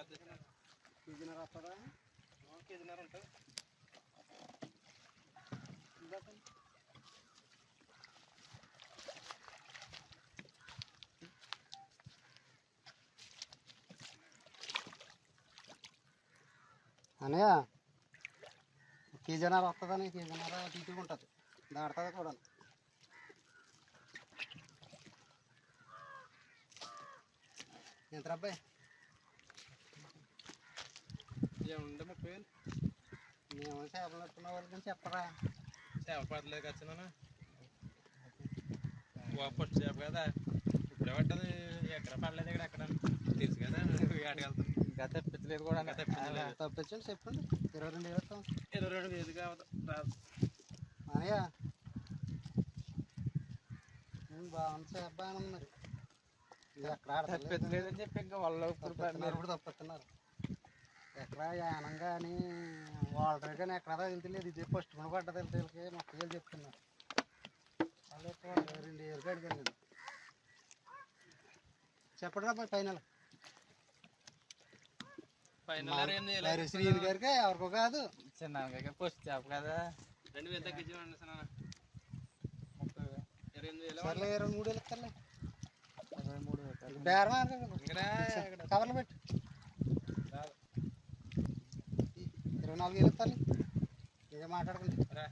కేజీన్నర వస్తుందా కేజీన్నర ఉంటుంది అనయ్య కేజీన్నర వస్తుందని కేజీన్నర తీటుగా ఉంటుంది. దాడుతుంది కూడా. ఎంత అబ్బాయి? మేము చేపలు పట్టుకున్న వాళ్ళకి చెప్పరా. చేప పడలేదు చేప కదా. ఇప్పుడే పట్టదు. ఎక్కడ పడలేదు ఇక్కడ ఎక్కడ? తెలుసు కదా. ఆటకెళ్తాం ఇంకా తెప్పించలేదు కూడా. ఇంకా తెప్పించలేదు. తప్పించండి చెప్పండి. ఇరవై రెండు వేలు ఇరవై రెండు వేలు కావద్దు రాదు. అనయ్య బాగుంది చేప బాగానే ఉంది మరి. ఎక్కడ తెప్పించలేదని చెప్పి ఇంకా వాళ్ళు తప్పిస్తున్నారు. ఎక్కడ యానం కానీ వాటర్ కానీ ఎక్కడ తగిలితలేదు ఇది ఫస్ట్ కూడా పడ్డది వీళ్ళకి మొక్క వేలు చెప్తున్నారు. వాళ్ళు ఎక్కువ రెండు ఏళ్ళు కడిగారు ఇది చెప్పండి రా ఫైనల్. శ్రీని గారికి ఎవరికో కాదు. చిన్న పోస్ట్ చేప కదా. రెండు వేలు ముప్పై వేలు. ఇరవై మూడు వేలు ఇస్తారులే. ఇరవై మూడు వేలు. బేరం కవర్లు పెట్టు. ఇరవై నాలుగు వేలు ఇస్తాను. మాట్లాడుకుంటా.